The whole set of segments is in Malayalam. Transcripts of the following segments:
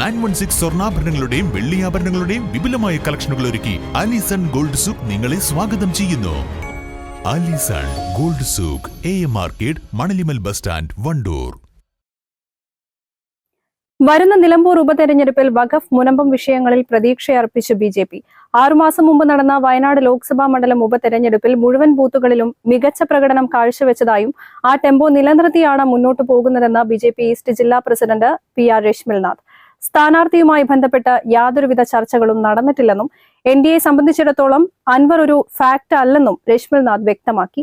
നയൻ വൺ സിക്സ് സ്വർണാഭരണങ്ങളുടെയും വെള്ളിയാഭരണങ്ങളുടെയും വിപുലമായ കളക്ഷനുകൾ ഒരുക്കി അലിസൺ ഗോൾഡ് സൂക്ക് നിങ്ങളെ സ്വാഗതം ചെയ്യുന്നു. Alison gold souk A M market Manalimal bus stand Wandoor. വരുന്ന നിലമ്പൂർ ഉപതെരഞ്ഞെടുപ്പിൽ വഖഫ് മുനമ്പം വിഷയങ്ങളിൽ പ്രതീക്ഷയർപ്പിച്ച് ബി ജെ പി. ആറുമാസം മുമ്പ് നടന്ന വയനാട് ലോക്സഭാ മണ്ഡലം ഉപതെരഞ്ഞെടുപ്പിൽ മുഴുവൻ ബൂത്തുകളിലും മികച്ച പ്രകടനം കാഴ്ചവെച്ചതായും ആ ടെമ്പോ നിലനിർത്തിയാണ് മുന്നോട്ടു പോകുന്നതെന്ന് ബി ഈസ്റ്റ് ജില്ലാ പ്രസിഡന്റ് പി ആർ രശ്മിൽനാഥ്. സ്ഥാനാർത്ഥിയുമായി ബന്ധപ്പെട്ട് യാതൊരുവിധ ചർച്ചകളും നടന്നിട്ടില്ലെന്നും എൻ ഡി എ സംബന്ധിച്ചിടത്തോളം അൻവർ ഒരു ഫാക്ട് അല്ലെന്നും രശ്മിൽനാഥ് വ്യക്തമാക്കി.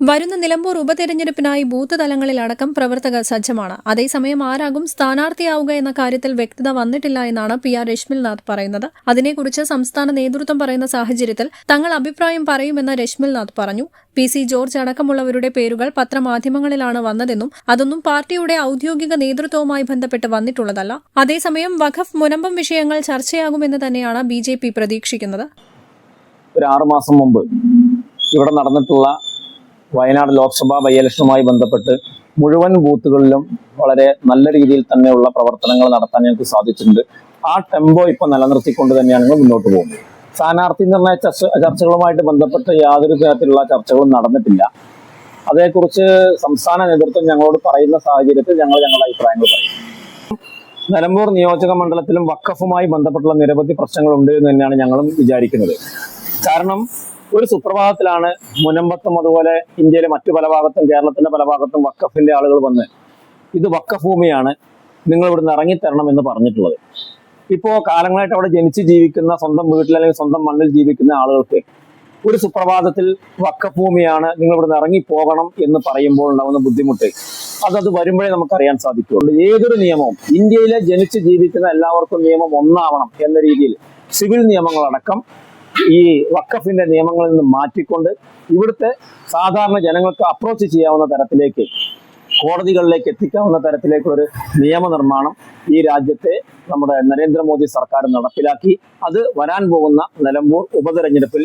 വരുന്ന നിലമ്പൂർ ഉപതെരഞ്ഞെടുപ്പിനായി ബൂത്ത് തലങ്ങളിലടക്കം പ്രവർത്തകർ സജ്ജമാണ്. അതേസമയം ആരാകും സ്ഥാനാർത്ഥിയാവുക എന്ന കാര്യത്തിൽ വ്യക്തത വന്നിട്ടില്ല എന്നാണ് പി ആർ രശ്മിൽനാഥ് പറയുന്നത്. അതിനെക്കുറിച്ച് സംസ്ഥാന നേതൃത്വം പറയുന്ന സാഹചര്യത്തിൽ തങ്ങൾ അഭിപ്രായം പറയുമെന്ന് രശ്മിൽനാഥ് പറഞ്ഞു. പി സി ജോർജ് അടക്കമുള്ളവരുടെ പേരുകൾ പത്രമാധ്യമങ്ങളിലാണ് വന്നതെന്നും അതൊന്നും പാർട്ടിയുടെ ഔദ്യോഗിക നേതൃത്വവുമായി ബന്ധപ്പെട്ട് വന്നിട്ടുള്ളതല്ല. അതേസമയം വഖഫ് മുനമ്പം വിഷയങ്ങൾ ചർച്ചയാകുമെന്ന് തന്നെയാണ് ബി പ്രതീക്ഷിക്കുന്നത്. ഒരു ആറുമാസം മുമ്പ് ഇവിടെ നടന്നിട്ടുള്ള വയനാട് ലോക്സഭാ ബൈ ബന്ധപ്പെട്ട് മുഴുവൻ ബൂത്തുകളിലും വളരെ നല്ല രീതിയിൽ തന്നെയുള്ള പ്രവർത്തനങ്ങൾ നടത്താൻ ഞങ്ങൾക്ക് സാധിച്ചിട്ടുണ്ട്. ആ ടെമ്പോ ഇപ്പൊ നിലനിർത്തിക്കൊണ്ട് തന്നെയാണ് ഞങ്ങൾ മുന്നോട്ട് പോകുന്നത്. സ്ഥാനാർത്ഥി നിർണയ ചർച്ച ചർച്ചകളുമായിട്ട് ബന്ധപ്പെട്ട് യാതൊരു തരത്തിലുള്ള ചർച്ചകളും നടന്നിട്ടില്ല. അതേക്കുറിച്ച് സംസ്ഥാന നേതൃത്വം ഞങ്ങളോട് പറയുന്ന സാഹചര്യത്തിൽ ഞങ്ങൾ ഞങ്ങളുടെ അഭിപ്രായങ്ങൾ പറയും. നിലമ്പൂർ നിയോജക മണ്ഡലത്തിലും വക്കഫുമായി ബന്ധപ്പെട്ടുള്ള നിരവധി പ്രശ്നങ്ങളുണ്ട് എന്ന് തന്നെയാണ് ഞങ്ങളും വിചാരിക്കുന്നത്. കാരണം ഒരു സുപ്രഭാതത്തിലാണ് മുനമ്പത്തും അതുപോലെ ഇന്ത്യയിലെ മറ്റു പല ഭാഗത്തും കേരളത്തിന്റെ പല ഭാഗത്തും വക്കഫിന്റെ ആളുകൾ വന്ന് ഇത് വക്കഭൂമിയാണ് നിങ്ങൾ ഇവിടുന്ന് ഇറങ്ങിത്തരണം എന്ന് പറഞ്ഞിട്ടുള്ളത്. ഇപ്പോ കാലങ്ങളായിട്ട് അവിടെ ജനിച്ച് ജീവിക്കുന്ന സ്വന്തം വീട്ടിൽ അല്ലെങ്കിൽ സ്വന്തം മണ്ണിൽ ജീവിക്കുന്ന ആളുകൾക്ക് ഒരു സുപ്രഭാതത്തിൽ വക്കഭൂമിയാണ് നിങ്ങൾ ഇവിടുന്ന് ഇറങ്ങി പോകണം എന്ന് പറയുമ്പോൾ ഉണ്ടാകുന്ന ബുദ്ധിമുട്ട്. അതത് വരുമ്പോഴേ നമുക്കറിയാൻ സാധിക്കുള്ളൂ. ഏതൊരു നിയമവും ഇന്ത്യയിലെ ജനിച്ച് ജീവിക്കുന്ന എല്ലാവർക്കും നിയമം ഒന്നാവണം എന്ന രീതിയിൽ സിവിൽ നിയമങ്ങളടക്കം ഈ വക്കഫിന്റെ നിയമങ്ങളിൽ നിന്ന് മാറ്റിക്കൊണ്ട് ഇവിടുത്തെ സാധാരണ ജനങ്ങൾക്ക് അപ്രോച്ച് ചെയ്യാവുന്ന തരത്തിലേക്ക് കോടതികളിലേക്ക് എത്തിക്കാവുന്ന തരത്തിലേക്കൊരു നിയമനിർമ്മാണം ഈ രാജ്യത്തെ നമ്മുടെ നരേന്ദ്രമോദി സർക്കാർ നടപ്പിലാക്കി. അത് വരാൻ പോകുന്ന നിലമ്പൂർ ഉപതെരഞ്ഞെടുപ്പിൽ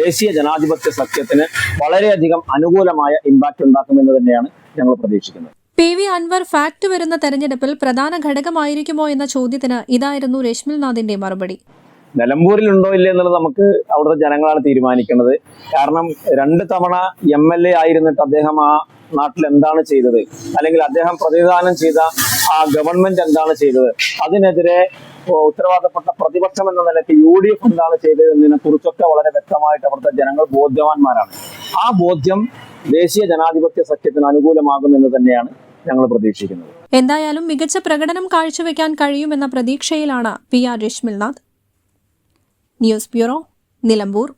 ദേശീയ ജനാധിപത്യ സഖ്യത്തിന് വളരെയധികം അനുകൂലമായ ഇമ്പാക്റ്റ് ഉണ്ടാക്കുമെന്ന് തന്നെയാണ് ഞങ്ങൾ പ്രതീക്ഷിക്കുന്നത്. പി വി അൻവർ ഫാക്ട് വരുന്ന തെരഞ്ഞെടുപ്പിൽ പ്രധാന ഘടകമായിരിക്കുമോ എന്ന ചോദ്യത്തിന് ഇതായിരുന്നു രശ്മിൽനാഥിന്റെ മറുപടി. നിലമ്പൂരിൽ ഉണ്ടോ ഇല്ല എന്നുള്ളത് നമുക്ക് അവിടുത്തെ ജനങ്ങളാണ് തീരുമാനിക്കുന്നത്. കാരണം രണ്ട് തവണ എം എൽ എ ആയിരുന്നിട്ട് അദ്ദേഹം ആ നാട്ടിൽ എന്താണ് ചെയ്തത്? അല്ലെങ്കിൽ അദ്ദേഹം പ്രതിദാനം ചെയ്ത ആ ഗവൺമെന്റ് എന്താണ് ചെയ്തത്? അതിനെതിരെ ഉത്തരവാദപ്പെട്ട പ്രതിപക്ഷം എന്ന നിലയ്ക്ക് യു ഡി എഫ് എന്താണ് ചെയ്തത് എന്നതിനെ കുറിച്ചൊക്കെ വളരെ വ്യക്തമായിട്ട് അവിടുത്തെ ജനങ്ങൾ ബോധ്യവാന്മാരാണ്. ആ ബോധ്യം ദേശീയ ജനാധിപത്യ സഖ്യത്തിന് അനുകൂലമാകും എന്ന് തന്നെയാണ് ഞങ്ങൾ പ്രതീക്ഷിക്കുന്നത്. എന്തായാലും മികച്ച പ്രകടനം കാഴ്ചവെക്കാൻ കഴിയുമെന്ന പ്രതീക്ഷയിലാണ് P R Rashmilnath News Bureau, Nilambur,